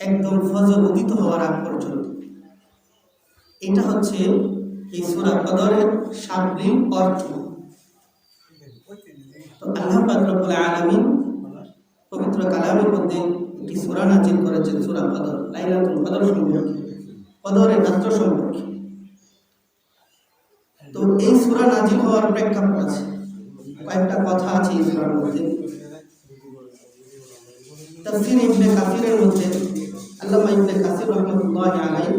একদম ফজর উদিত হওয়ার আগ পর্যন্ত। এটা হচ্ছে এই সূরা কদরের অর্থ। পবিত্র কালামের মধ্যে একটি করেছেন তো এই হওয়ার প্রেক্ষাপট আছে। কয়েকটা কথা আছে সূরার মধ্যে। তাফসীর ইবনে কাসিরের মধ্যে আল্লামা ইবনে কাসির রাহমাতুল্লাহি আলাইহি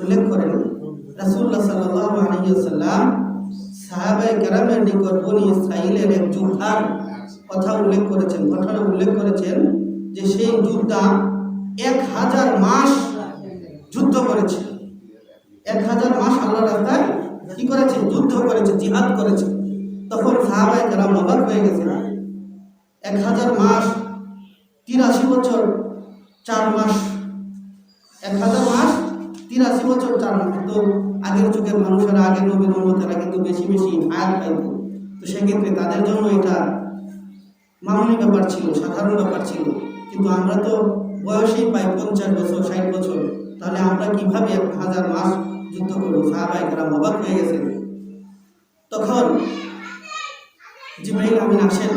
উল্লেখ করেন, রাসূলুল্লাহ সাল্লাল্লাহু আলাইহি ওয়াসাল্লাম সাহাবায়ে কেরামের নিকট বনি ইসরাইলের এক যোদ্ধার কথা উল্লেখ করেছেন ঘটনা উল্লেখ করেছেন যে সেই যোদ্ধা এক হাজার মাস যুদ্ধ করেছে। এক হাজার মাস আল্লাহ রাস্তায় কি করেছে? যুদ্ধ করেছে, জিহাদ করেছে। তখন সাহাবায়ে কেরাম অবাক হয়ে গেছে এক হাজার মাস, তিরাশি বছর, চার মাস। এক হাজার মাস, তিরাশি বছর, চার মাস। তো আগের যুগের মানুষেরা আগের নবীর উন্মতেরা কিন্তু বেশি বেশি আয়াত পাইত। তো সেক্ষেত্রে তাদের জন্য এটা মামুলি ব্যাপার ছিল, সাধারণ ব্যাপার ছিল। কিন্তু আমরা তো বয়সেই পাই পঞ্চাশ বছর, ষাট বছর। তাহলে আমরা কীভাবে এক হাজার মাস যুদ্ধ করব? সাহাবাই তারা অবাক হয়ে গেছেন। তখন জিব্রাহিম আমিন আসেন।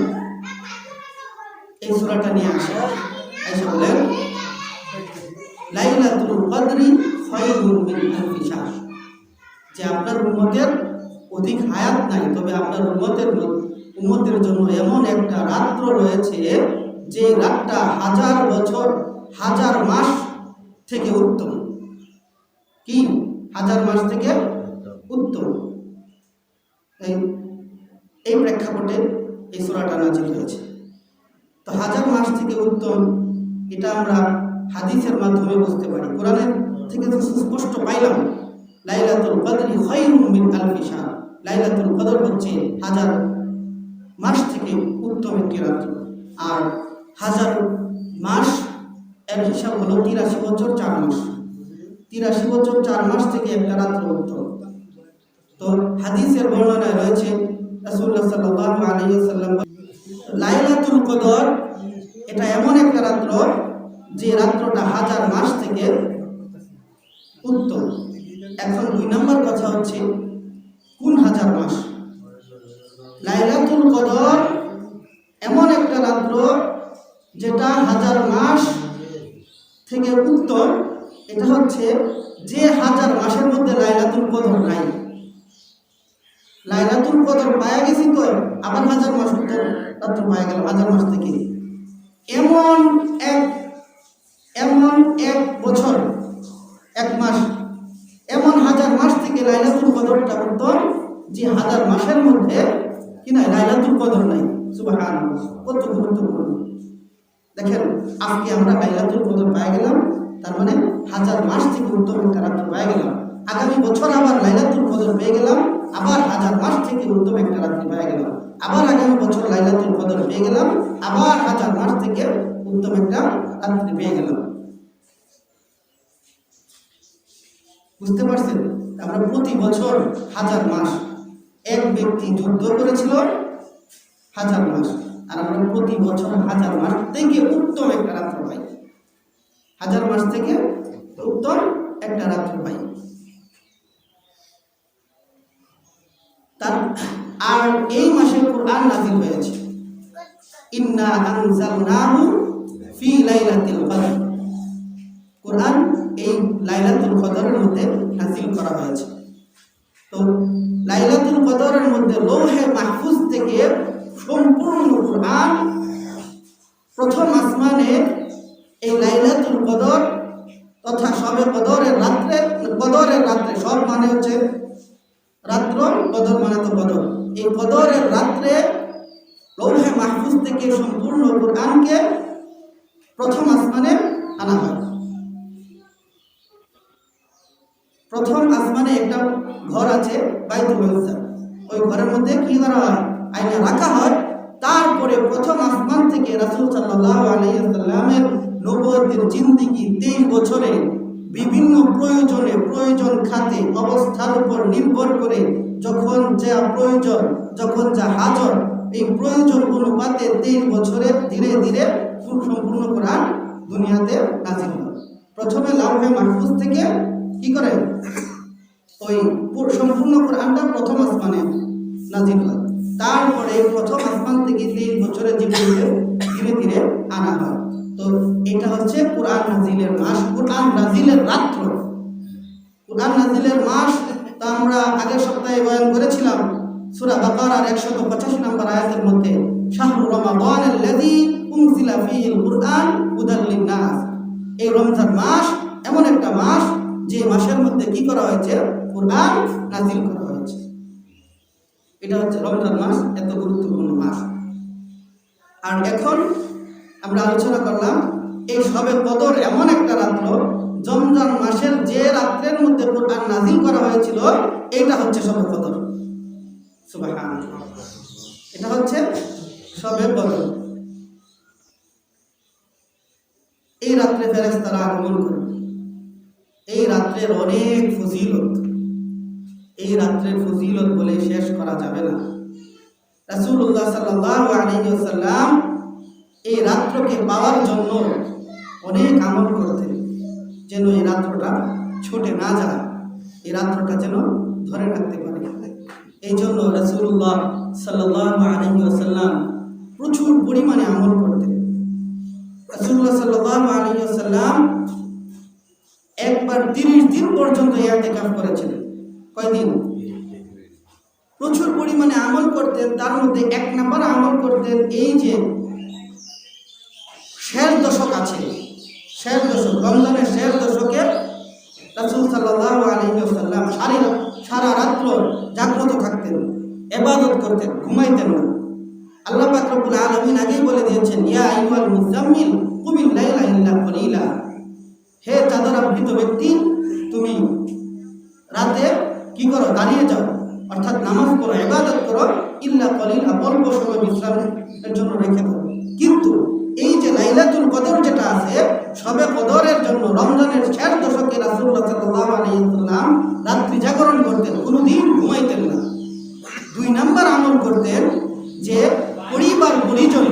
এই সূরাটা নিয়ে আসে আয়েশা বলেন, লাইলাতুল কদরি খায়রুম মিন আলফি শাহর। যে আপনার উম্মতের অধিক হায়াত নাই, তবে আপনার উম্মতের উম্মতের জন্য এমন একটা রাত্র রয়েছে যে রাতটা হাজার বছর, হাজার মাস থেকে উত্তম। কি? হাজার মাস থেকে উত্তম। এই প্রেক্ষাপটে এই সূরাটা নাজিল হয়েছে। তো হাজার মাস থেকে উত্তম, এটা আমরা হাদিসের মাধ্যমে বুঝতে পারি। কোরআনের থেকে তো সুস্পষ্ট পাইলাম, লাইলাতুল কদরি খায়রুম মিন লাইলাতুল কদর হচ্ছে হাজার মাস থেকে উত্তম একটি রাত্র। আর হাজার মাস, এর হিসাব হলো তিরাশি বছর চার মাস। তিরাশি বছর চার মাস থেকে একটা রাত্র উত্তম। তো হাদিসের বর্ণনায় রয়েছে রাসূলুল্লাহ লাইলাতুল কদর, এটা এমন একটা রাত্র যে রাত্রটা হাজার মাস থেকে উত্তম। এখন দুই নম্বর কথা হচ্ছে, কোন হাজার মাস? লাইলাতুল কদর এমন একটা রাত্র যেটা হাজার মাস থেকে উত্তম, এটা হচ্ছে যে হাজার মাসের মধ্যে লাইলাতুল কদর নাই। লাইলাতুল কদর পায়া গেছি তো আবার হাজার মাস রাত্র পায়া গেল, হাজার মাস থেকে। এমন এক এমন এক বছর, এক মাস, এমন হাজার মাস থেকে লাইলাতুল কদরটা উত্তম যে হাজার মাসের মধ্যে কি নাই, লাইলাতুল কদর নাই। সুবহান কত গুরুত্বপূর্ণ। দেখেন, আজকে আমরা লাইলাতুল কদর পাই গেলাম, তার মানে হাজার মাস থেকে উত্তম একটা রাত্র পাই গেলাম। পেয়ে গেলাম, আবার হাজার মাস থেকে উত্তম একটা রাত্রি পেয়ে গেলাম আবার আগামী বছর লাইলাতুল কদর পেয়ে গেলাম, আবার হাজার মাস থেকে উত্তম একটা রাত্রি পেয়ে গেলাম বুঝতে পারছেন? আমরা প্রতি বছর হাজার মাস এক ব্যক্তি যুদ্ধ করেছিল, হাজার মাস। আর আমরা প্রতি বছর হাজার মাস থেকে উত্তম একটা রাত্র পাই। হাজার মাস থেকে উত্তম একটা রাত্র পাই। তার আর এই মাসে কোরআন নাজিল হয়েছে। ইন্না আনজালনাহু ফি লাইলাতিল কদর। কোরআন এই লাইলাতুল কদরের মধ্যে নাজিল করা হয়েছে। তো লাইলাতুল কদরের মধ্যে লৌহে মাহফুজ থেকে সম্পূর্ণ কোরআন প্রথম আসমানে এই লাইলাতুল কদর তথা সবে কদরের রাত্রে কদরের রাত্রে সব মানে হচ্ছে রাত্র কদর মানে তো কদর এই কদরের রাত্রে লৌহে মাহফুজ থেকে সম্পূর্ণ কোরআনকে প্রথম আসমানে আনা হয়। প্রথম আসমানে একটা ঘর আছে, বাইতুল ইজ্জা ওই ঘরের মধ্যে কি করা হয়? আইনা রাখা হয়। তারপরে প্রথম আসমান থেকে রাসুল সাল্লাহ আলাইহি সাল্লামের নবুয়তের জিন্দেগি 23 বছরে বিভিন্ন প্রয়োজনে প্রয়োজন খাতে অবস্থার উপর নির্ভর করে যখন যা প্রয়োজন, যখন যা হাজর এই প্রয়োজন অনুপাতে তেইশ বছরে ধীরে ধীরে পুরো সম্পূর্ণ কোরআন দুনিয়াতে নাজিল প্রথমে লাউহে মাহফুজ থেকে কি করে? ওই পুরো সম্পূর্ণ কোরআনটা প্রথম আসমানে নাজিল হয় তারপরে প্রথম আসমান থেকে তিন বছরের জীবনে ধীরে ধীরে আনা হয়। তো এটা হচ্ছে কোরআন নাজিলের মাস। কোরআন নাজিলের রাত্র। কোরআন নাজিলের মাস, তা আমরা আগের সপ্তাহে বয়ান করেছিলাম সূরা বাকারার 185 নম্বর আয়াতের মধ্যে, শাহরু রমাদান আল্লাযী উনজিলা ফীহিল কুরআন হুদাল লিন-নাস। এই রমজান মাস এমন একটা মাস যে মাসের মধ্যে কি করা হয়েছে? কোরআন নাজিল করা হয়েছে। এটা হচ্ছে রমজান মাস, এত গুরুত্বপূর্ণ মাস। আর এখন আমরা আলোচনা করলাম, এই সবে কদর এমন একটা রাত্র, জমজান মাসের যে রাত্রের মধ্যে কোরআন নাজিল করা হয়েছিল এটা হচ্ছে সবে কদর। এটা হচ্ছে সবে কদর। এই রাত্রে ফেরেস তারা আগমন করে এই রাত্রের অনেক ফজিলত। এই রাত্রের ফজিলত বলে শেষ করা যাবে না। রাসূলুল্লাহ সাল্লাল্লাহু আলাইহি ওয়াসাল্লাম এই রাত্রকে পাওয়ার জন্য অনেক আমল করতেন যেন এই রাত্রটা ছুটে না যায়। এই রাত্রটা যেন ধরে রাখতে পারে। এই জন্য রাসূলুল্লাহ সাল্লাল্লাহু আলাইহি ওয়াসাল্লাম প্রচুর পরিমাণে আমল করতেন। রাসূলুল্লাহ সাল্লাল্লাহু আলাইহি ওয়াসাল্লাম একবার তিরিশ দিন পর্যন্ত ইয়াতেকাফ করেছিলেন। কয়দিন? প্রচুর পরিমাণে আমল করতেন, তার মধ্যে এক নাম্বার আমল করতেন এই যে দশক আছে। শেষ দশক, রমজানের শেষ দশকে রাসূল সাল্লাল্লাহু আলাইহি ওয়াসাল্লাম সারা সারা রাত্র জাগ্রত থাকতেন, ইবাদত করতেন, ঘুমাইতেন না। আল্লাহ পাক রব্বুল আলামিন আগেই বলে দিয়েছেন, ইয়া আইয়ুহাল মুজাম্মিল কুমিল লাইলা ইল্লা কলিলা। হে চাদর আবৃত ব্যক্তি, তুমি রাতে কি করো? দাঁড়িয়ে যাও। অর্থাৎ নামাজ করো এবাদত করো, ইল্লা কলিলা, অল্প সময় বিশ্রামের জন্য রেখে দাও। কিন্তু লাইলাতুল কদর যেটা আছে, সবে কদরের জন্য রমজানের শেষ দশকে রাসূলুল্লাহ সাল্লাল্লাহু আলাইহি ওয়াসাল্লাম রাত্রি জাগরণ করতেন, কোনোদিন ঘুমাইতেন না। দুই নাম্বার আমল করতেন যে পরিবার পরিজন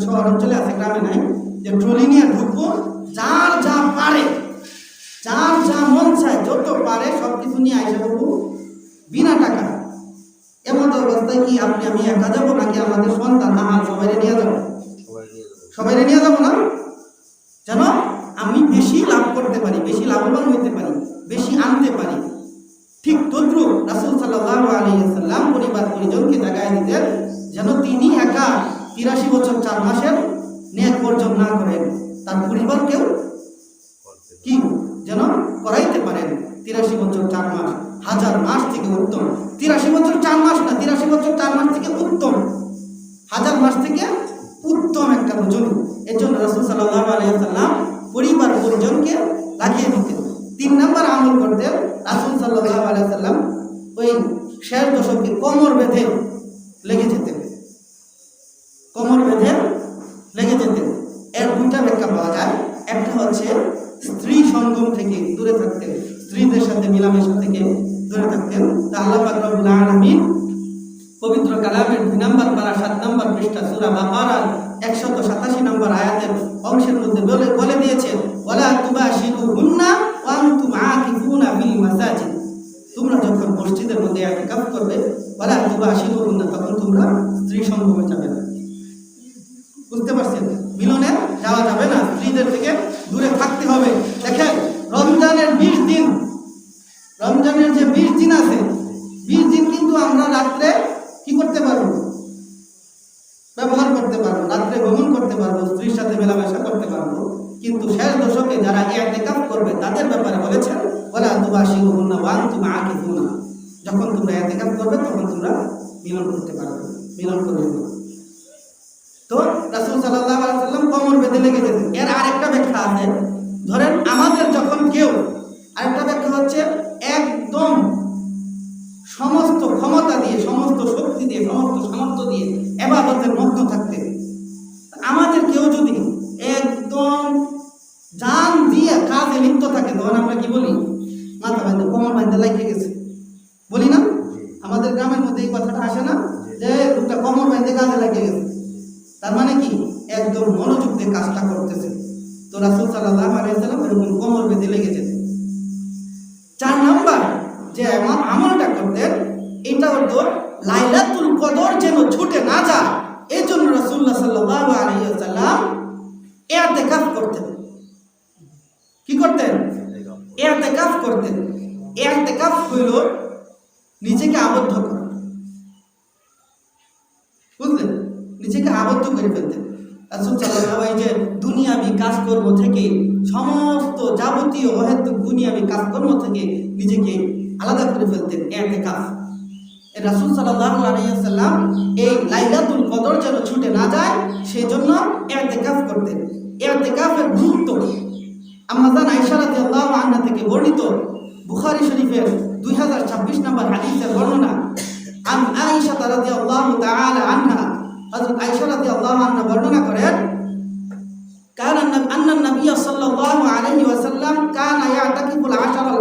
শহর অঞ্চলে আছে গ্রামে নাই? যে ট্রলি নিয়ে ঢুকবো যার যা পারে যার যা মন চায় যত পারে সব কিছু নিয়ে আইসা করব বিনা টাকা। এমন অবস্থায় কি আপনি আমি একা যাব নাকি আমাদের সন্তান আমার সবাই নিয়ে যাব? সবাই নিয়ে যাব। না? যেন আমি বেশি লাভ করতে পারি বেশি লাভবান হইতে পারি বেশি আনতে পারি। ঠিক তদ্রুপ রাসুল আলাইহি সাল্লাম পরিবার পরিজনকে জাগায় দিতেন যেন তিনি একা তিরাশি বছর চার মাসের নেক অর্জন না করেন তার পরিবারকেও কি যেন করাইতে পারেন। তিরাশি বছর চার মাস, হাজার মাস থেকে উত্তম। তিরাশি বছর চার মাস না, তিরাশি বছর চার মাস থেকে উত্তম। হাজার মাস থেকে উত্তম একটা রজনী এর জন্য রসুল সাল্লাহ আলাইসাল্লাম পরিবার পরিজনকে লাগিয়ে দিতেন তিন নম্বর আমল করতেন রাসুল সাল্লাহ আলাইসাল্লাম ওই শেষ দশকে কোমর বেঁধে একশত সাতাশি নম্বর আয়াতের অংশের মধ্যে বলে বলে আনতুম আকিফুনা ফিল মাসাজিদ। তোমরা যখন মসজিদের মধ্যে করবে, ওয়ালা তুবাশিরুহুন্না তখন তোমরা স্ত্রী যাবে না। বুঝতে পারছেন? মিলনে যাওয়া যাবে না। স্ত্রীদের থেকে দূরে থাকতে হবে। দেখেন, রমজানের বিশ দিন, রমজানের যে বিশ দিন আছে করতে পারব, রাত্রে ভ্রমণ করতে পারব, স্ত্রীর সাথে মেলামেশা করতে পারব। কিন্তু শেষ দশকে যারা এতেকাফ করবে, তাদের ব্যাপারে বলেছেন বলে আতুবাসী না ওয়ান তুমি আগে না যখন তোমরা এতেকাফ করবে, তখন তোমরা মিলন করতে পারবে, মিলন করবে তো রাসুল সাল্লাহ আলাইসাল্লাম কমর বেঁধে লেগে যেতেন এর আরেকটা ব্যাখ্যা আছে। ধরেন আমাদের যখন কেউ, আরেকটা ব্যাখ্যা হচ্ছে, একদম সমস্ত ক্ষমতা দিয়ে, সমস্ত শক্তি দিয়ে, সমস্ত সামর্থ্য দিয়ে এবাদতের মগ্ন থাকতে। আমাদের কেউ যদি একদম জান দিয়ে কাজে লিপ্ত থাকে, তখন আমরা কি বলি? মাথা বাঁধতে কোমর বাঁধতে লাগিয়ে গেছে। বলি না? আমাদের গ্রামের মধ্যে এই কথাটা আসে না? যে লোকটা কোমর বাঁধতে কাজে লাগিয়ে গেছে। তার মানে কি? একদম মনোযোগ দিয়ে কাজটা করতেছে। তো রাসুল সাল্লাহ আলাইসাল্লাম এরকম কোমর বেঁধে লেগে যেত চার নাম্বার যে আমল আমলটা করতেন, এটা হতো লাইলাতুল কদর যেন ছুটে না যায়। এই জন্য রাসুল্লাহ সাল্লাহ আলাইসাল্লাম এতেকাফ করতেন। কি করতেন? এতেকাফ করতেন। এতেকাফ হইল নিজেকে আবদ্ধ করা। বুঝলেন? নিজেকে আবদ্ধ করে ফেলতেন। রাসুল সাল্লাহ যে দুনিয়াবি কাজকর্ম থেকে, সমস্ত যাবতীয় অহেতুক দুনিয়াবি কাজকর্ম থেকে নিজেকে আলাদা করে ফেলতেন, এতেকাফ। রাসুল সাল্লাম এই লাইলাতুল কদর যেন ছুটে না যায় সেই জন্য এতেকাফ করতেন। এতেকাফের গুরুত্ব আমাজান আইসারাতে আল্লাহ আন্না থেকে বর্ণিত বুখারি শরীফের দুই হাজার ছাব্বিশ নম্বর হাদিসের বর্ণনা, আন আয়েশা তারাদি আল্লাহ তাআলা আনহা হযরত আয়েশা রাদিয়াল্লাহু আনহা বর্ণনা করেন, কান আন্না আন্না নবী সাল্লাল্লাহু আলাইহি ওয়াসাল্লাম কান ইয়াতাকিফুল আশারাল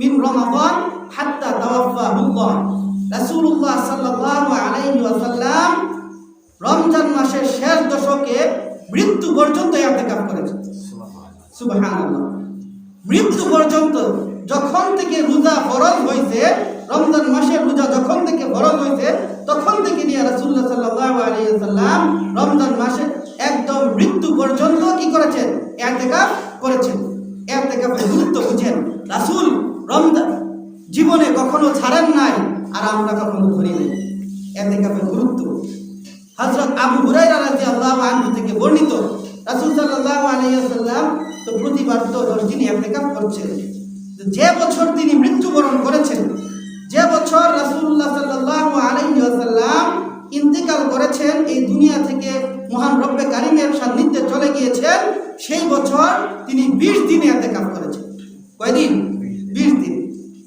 মিন রমাদান হাত্তা তাওয়াফাহুল্লাহ। রাসূলুল্লাহ সাল্লাল্লাহু আলাইহি ওয়াসাল্লাম রমজান মাসের শেষ দশকে মৃত্যু পর্যন্ত ইতিকাফ করেছেন। সুবহানাল্লাহ। মৃত্যু পর্যন্ত যখন থেকে রোজা ফরজ হয়েছে রমজান মাসের রোজা যখন থেকে ফরজ হয়েছে তখন থেকে নিয়ে রাসূলুল্লাহ সাল্লাল্লাহু আলাইহি ওয়াসাল্লাম রমজান মাসে একদম মৃত্যু পর্যন্ত কি করেছেন? ইতিকাফ করেছেন। ইতিকাফের গুরুত্ব বুঝেন। রাসূল রমজান জীবনে কখনো ছাড়েন নাই আর আমরা কখনো ধরি নাই। ইতিকাফের গুরুত্ব? হযরত আবু হুরায়রা আল্লাহ আনহু থেকে বর্ণিত রাসূল সাল্লাম তো প্রতিবার তো দশ দিন ইতিকাফ করছেন। যে বছর তিনি মৃত্যুবরণ করেছেন, যে বছর রাসূলুল্লাহ সাল্লাল্লাহু আলাইহি ওয়াসাল্লাম ইন্তেকাল করেছেন, এই দুনিয়া থেকে মহান রব্বে কারিমের সান্নিধ্যে চলে গিয়েছেন, সেই বছর তিনি বিশ দিন ইতিকাফ করেছেন। কয়দিন? বিশ দিন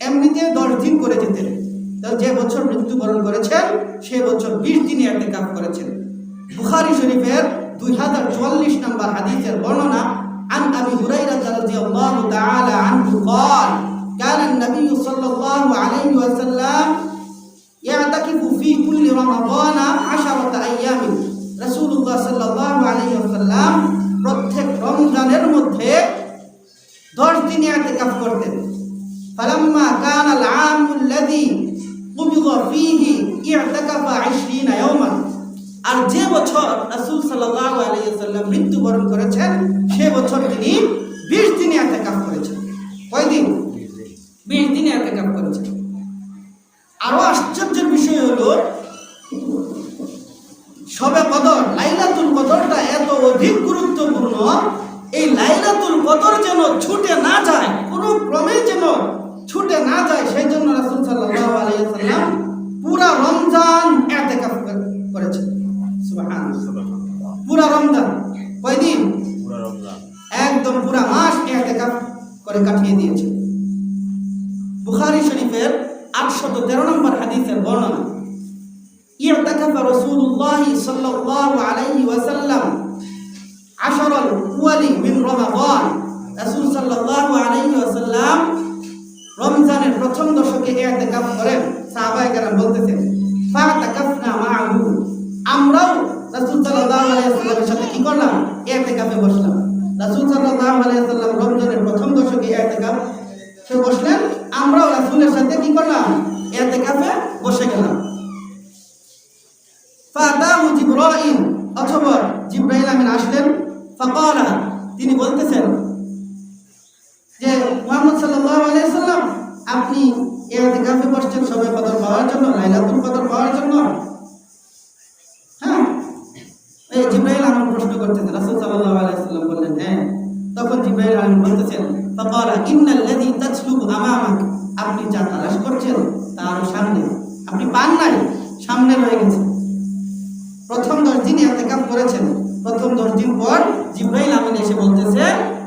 এমনিতে দশ দিন করে যেতেন তো যে বছর মৃত্যুবরণ করেছেন সে বছর বিশ দিন ইতিকাফ করেছেন বুখারী শরীফের দুই হাজার চুয়াল্লিশ নম্বর হাদিসের বর্ণনা عن أبي هريرة رضي الله تعالى عنه قال كان النبي صلى الله عليه وسلم يعتكف في كل رمضان عشرة أيام رسول الله صلى الله عليه وسلم প্রত্যেক রমজানের মধ্যে দশ দিন ইতিকাফ করতেন فلما كان আর যে বছর মৃত্যুবরণ করেছেন, সে বছর তিনি করেছেন। কয়দিন? করেছেন। আরও আশ্চর্যের বিষয় হলো, সবে কদর, লাইলাতুল বদরটা এত অধিক গুরুত্বপূর্ণ, এই লাইলাতুল কদর যেন ছুটে না যায়, কোনো ক্রমে যেন ছুটে না যায় সেই জন্য রাসূল সাল্লাল্লাহু আলাইহি সাল্লাম পুরা রমজান ইতিকাফ করেছেন সুবহানাল্লাহ পুরা রমজান কয়দিন একদম পুরা মাস ইতিকাফ করে কাটিয়ে দিয়েছে বুখারী শরীফের আটশত তেরো নম্বর হাদিসের বর্ণনা اعتكف رسول الله صلى الله عليه وسلم عشر الأول من رمضان রাসূল সাল্লাল্লাহু আলাইহি ওয়াসাল্লাম রমজানের প্রথম দশকে ইতিকাফ করেন সাহাবায়ে কেরাম বলতেছেন আমরাও রাসূল সাল্লাল্লাহু আলাইহি ওয়াসাল্লামের সাথে কি করলাম? ইতিকাফে বসলাম। রাসূল সাল্লাল্লাহু আলাইহি ওয়াসাল্লাম রমজানের প্রথম দশকে ইতিকাফ সে বসলেন, আমরাও রাসূলের সাথে কি করলাম? ইতিকাফে বসে গেলাম। ফাদাহু জিব্রাইল, অথবা জিব্রাইল আমিন আসলেন, ফাকালা, তিনি বলতেছেন যে মুহাম্মদ সাল্লাল্লাহু আলাইহি সাল্লাম আপনি ইতিকাফে বসছেন সবে কদর পাওয়ার জন্য, লাইলাতুল কদর পাওয়ার জন্য। হ্যাঁ? করতেছেন, রাসূল সাল্লাল্লাহু আলাইহি ওয়াসাল্লাম বললেন হ্যাঁ। তখন জিবরাইল আলাইহিস বলতেছেন, ফাকালা ইন্নাল্লাযী তাসলুবু আমামাক। আপনি যা তালাশ করছেন, তার সামনে, আপনি পান নাই, সামনে রয়ে গেছে প্রথম দশ দিন এতেকাপ করেছেন, প্রথম দশ দিন পর জিব্রাইল আমিন এসে বলতেছে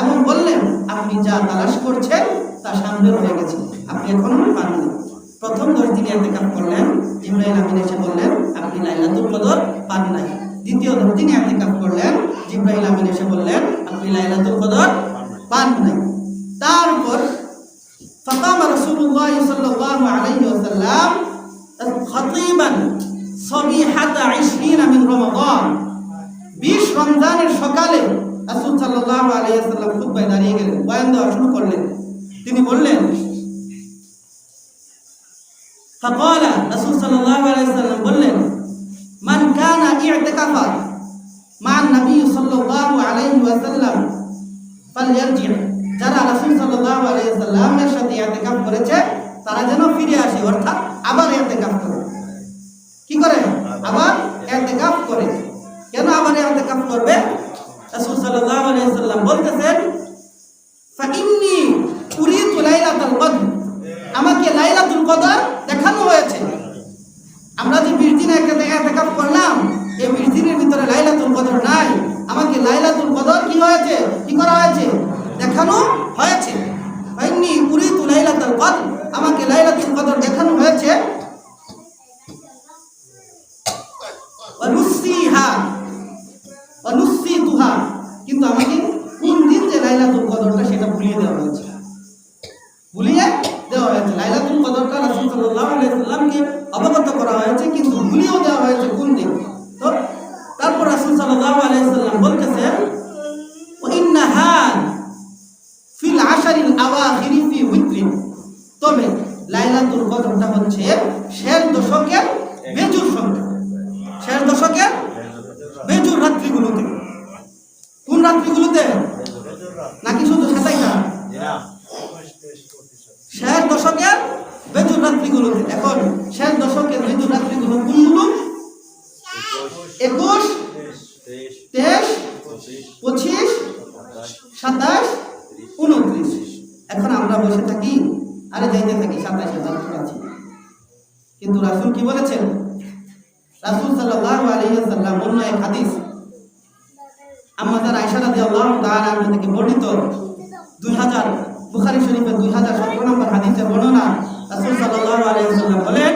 এবং বললেন আপনি যা তালাশ করছেন তা সামনে রয়ে গেছে আপনি এখনো পাননি প্রথম দশ দিনে এতেকাপ করলেন জিব্রাইল আমিন এসে বললেন আপনি লাইলাতুল কদর পান নাই দ্বিতীয় দশ দিনে এতেকাপ করলেন জিব্রাইল আমিন এসে বললেন আপনি লাইলাতুল কদর পান নাই তারপর فقام رسول الله صلى الله عليه وسلم خطيبا صبيحة عشرين من رمضان বিশ রমজানের সকালে রাসুল সাল্লাহ আলিয়াল্লাম খুদ্ায় দাঁড়িয়ে গেলেন, বয়ান দেওয়া শুরু করলেন। তিনি বললেন যারা রাসূল সাল্লাল্লাহু আলাইহি সাল্লামের সাথে ইআতাকাফ করেছে, তারা যেন ফিরে আসে, অর্থাৎ আবার এতে ইআতাকাফ করে। কি করে? আবার এতে ইআতাকাফ করে। কেন আবার এতে ইআতাকাফ করবে? সাল্লাল্লাহু আলাইহি ওয়াসাল্লাম বলতেছেন ফাইন্নি উরিদু লাইলাতুল কদর। আমাকে লাইলাতুল কদর তারপর আলাইসাল্লাম সাল্লাল্লাহু আলাইহি সাল্লাম বলতেছেন ওয়া ইন্নাহা ফিল আশারিল আওয়াখিরি ফি উইত্রিন তবে লাইলাতুল কদরটা হচ্ছে শেষ দশকের বেজুর সংখ্যা শেষ দশকের বেজুর রাত্রিগুলোতে কোন রাত্রিগুলোতে নাকি শুধু সাতাইটা শেষ দশকের বেজুর রাত্রিগুলোতে এখন শেষ দশকের বেজুর রাত্রিগুলো কোনগুলো একুশ তেইশ পঁচিশ সাতাশ উনত্রিশ এখন আমরা বসে থাকি আরে যাইতে থাকি সাতাশ হাজার আছে কিন্তু রাসূল কি বলেছেন রাসূল সাল্লাল্লাহু আলাইহি ওয়াসাল্লাম অন্য এক হাদিস আমাদের আয়েশা রাদিয়াল্লাহু তাআলা আনহা থেকে বর্ণিত 2000 বুখারী শরীফের 2017 নম্বর হাদিসের বর্ণনা রাসুল সাল্লাহ আলিয়া বলেন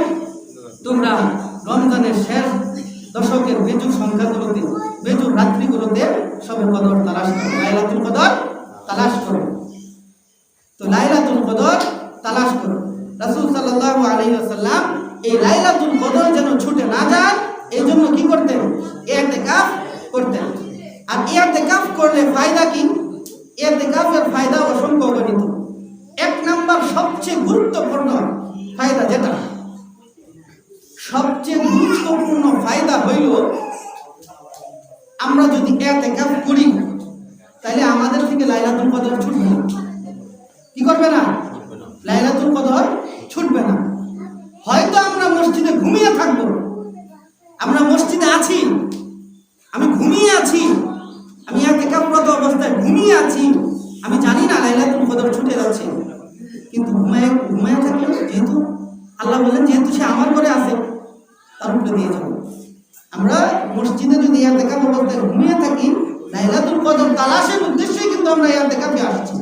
মসজিদে ঘুমিয়ে থাকব। আমরা মসজিদে আছি। আমি ঘুমিয়ে আছি। আমি এক একাগ্রত অবস্থায় ঘুমিয়ে আছি। আমি জানি না লাইলাতুল কদর ছুটে যাচ্ছে। কিন্তু ঘুমায় ঘুমায় থাকলে যেহেতু আল্লাহ বললেন, যেহেতু সে আমার ঘরে আছে, তার উপরে দিয়ে যাব। আমরা মসজিদে যদি ইয়াতেকাপ অবস্থায় ঘুমিয়ে থাকি, লাইলাতুল কদর তালাশের উদ্দেশ্যেই কিন্তু আমরা ইয়াতেকাপে আসছি।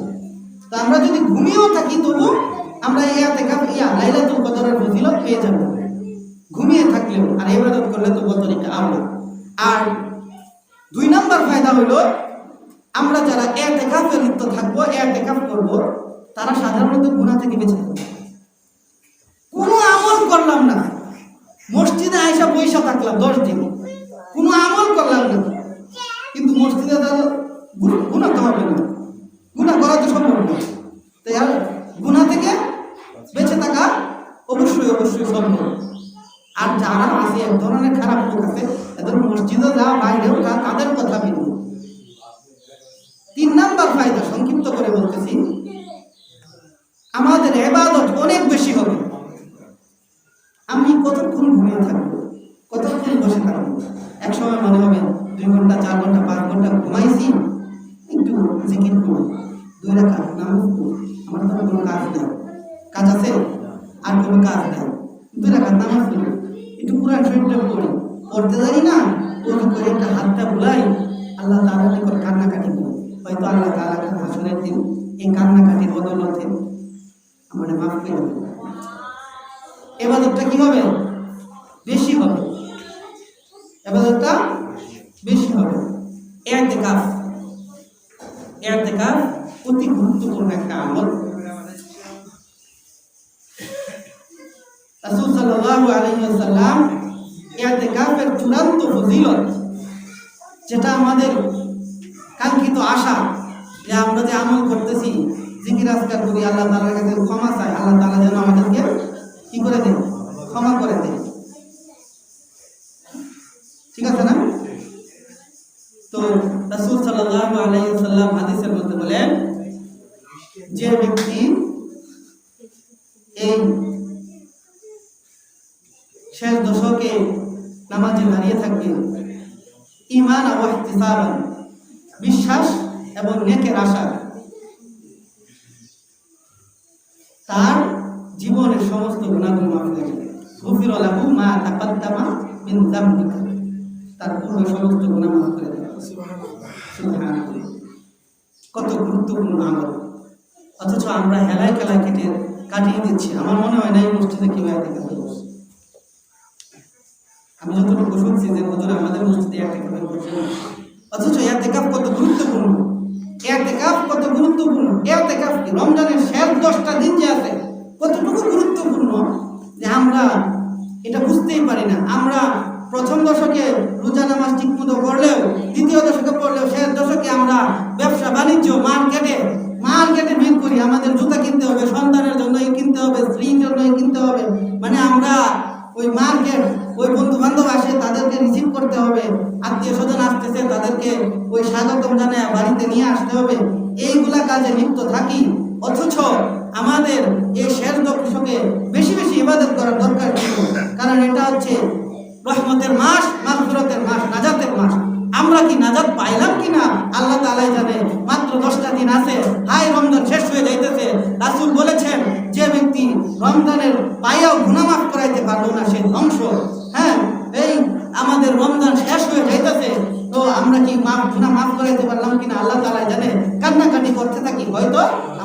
তো আমরা যদি ঘুমিয়েও থাকি, তবু আমরা ইয়াতেকাপ ইয়া, লাইলাতুল কদরের ফজিলত পেয়ে যাব। ঘুমিয়ে থাকলেও, আর ইবাদত করলে তো বদলিকা আমরা আর দুই নম্বর ফায়দা হলো আমরা যারা এতেকাফে লিপ্ত থাকব, এতেকাফ করব, তারা সাধারণত গুণা থেকে বেঁচে থাকবে। কোনো আমল করলাম না। মসজিদে আয়সা পয়সা থাকলাম দশ দিন। কোনো আমল করলাম না। কান্নাকাটির বদলতে আমাদের মাফ করে এবাদতটা কি হবে? বেশি হবে। এবাদতটা বেশি হবে। এতেকাফ এতেকাফ অতি গুরুত্বপূর্ণ একটা আমল। যেটা আমাদের কাঙ্ক্ষিত আশা যে আমরা যে আমল করতেছি, জিকির আজকার করি, আল্লাহ তাআলার কাছে ক্ষমা চাই। আল্লাহ তাআলা যেন আমাদেরকে কি করে দেন? ক্ষমা করে দেন। ঠিক আছে না? তো রাসূল সাল্লাল্লাহু আলাইহি ওয়াসাল্লাম হাদিসের মধ্যে বলেন, যে ব্যক্তি এই শেষ দশকে নামাজে দাঁড়িয়ে থাকবে ইমান ইহতিসাবান, বিশ্বাস এবং নেকের আশা তার জীবনের সমস্ত গুণাগুণ মাফ হয়ে যাবে। মা তাকাদ্দামা মিন তার পূর্ব সমস্ত মাফ করে দেবে। কত গুরুত্বপূর্ণ আমল। অথচ আমরা হেলায় খেলায় কেটে কাটিয়ে দিচ্ছি। আমার মনে হয় না এই মসজিদে কেউ এতে কাজ আমি যতটুকু শুনছি যে হুজুর আমাদের মসজিদে এতে না। অথচ এতেকাফ কত গুরুত্বপূর্ণ। এতেকাফ কত গুরুত্বপূর্ণ? এতেকাফ কি? রমজানের শেষ দশটা দিন যে আছে, কতটুকু গুরুত্বপূর্ণ? যে আমরা এটা বুঝতেই পারি না। আমরা প্রথম দশকে রোজা নামাজ ঠিক মতো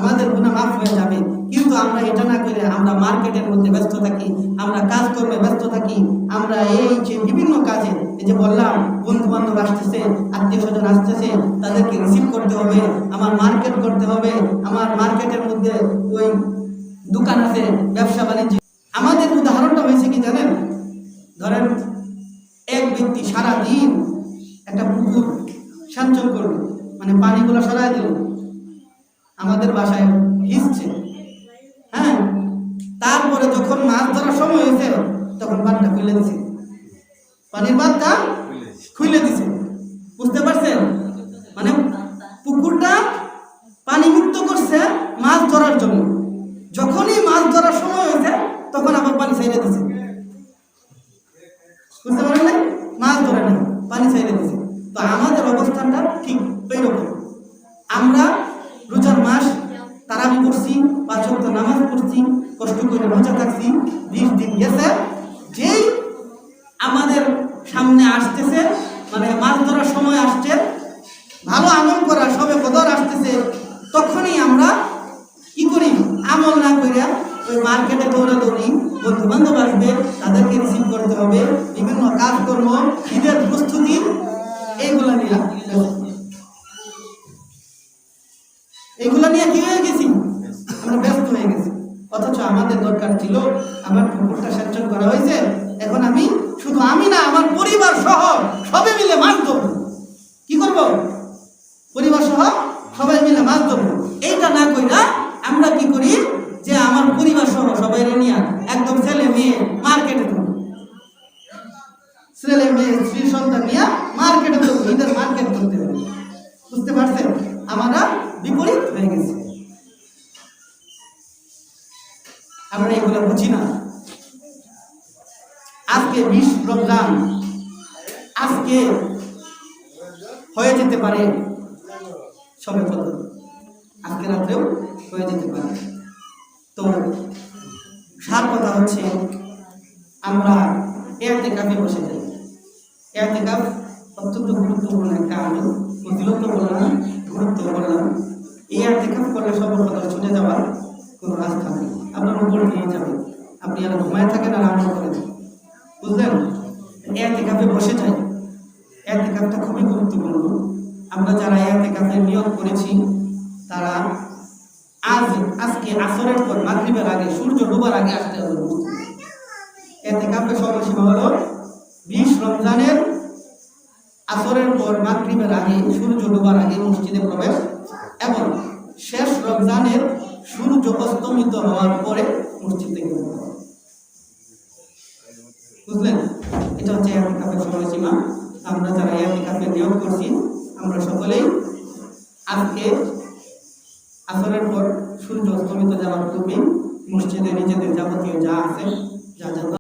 আমাদের গুনাহ মাফ হয়ে যাবে। কিন্তু আমরা এটা না করে আমরা মার্কেটের মধ্যে ব্যস্ত থাকি, আমরা কাজকর্মে ব্যস্ত থাকি, আমরা এই যে বিভিন্ন কাজে, এই যে বললাম বন্ধু বান্ধব আসতেছে আত্মীয় স্বজন আসতেছে, তাদেরকে রিসিভ করতে হবে, আমার মার্কেট করতে হবে, আমার মার্কেটের মধ্যে ওই দোকান আছে, ব্যবসা বাণিজ্য। আমাদের উদাহরণটা হয়েছে কি জানেন? ধরেন এক ব্যক্তি সারা দিন একটা পুকুর সঞ্চয় করল মানে পানিগুলো সরাই দিল আমাদের বাসায় হিসছে। হ্যাঁ? তারপরে যখন মাছ ধরার সময় হয়েছে, তখন বাঁধটা খুলে দিছে। পানির বাঁধটা খুলে দিছে। বুঝতে পারছেন? মানে পুকুরটা পানি মুক্ত করছে মাছ ধরার জন্য। যখনই মাছ ধরার সময় হয়েছে, তখন আবার পানি ছেড়ে দিছে। বুঝতে পারেন মাছ ধরে না পানি ছেড়ে দিছে। তো আমাদের অবস্থানটা ঠিক সবার যাওয়ার কোনো রাস্তা নেই। আপনার উপরে নিয়ে যাবে আপনি আর ঘুমায় থাকেন আর আমল করেন। বুঝলেন? এতে কাপে বসে যাই। এতে কাপটা খুবই গুরুত্বপূর্ণ। আমরা যারা এতে কাপে নিয়োগ করেছি, তারা আজ, আজকে আসরের পর মাগরিবের আগে, সূর্য ডোবার আগে আসতে হবে। এতে কাপে সময়সীমা হলো বিশ রমজানের আসরের পর মাগরিবের আগে, সূর্য ডোবার আগে মসজিদে প্রবেশ এবং শেষ রমজানের সূর্য অস্তমিত হওয়ার পরে মসজিদ বুঝলেন? এটা হচ্ছে এতেকাফের সময়সীমা। আমরা যারা এতেকাফে নিয়োগ করছি, আমরা সকলেই আজকে আসরের পর সূর্য অস্তমিত যাওয়ার পূর্বে মসজিদে নিজেদের যাবতীয় যা আছে, যা যা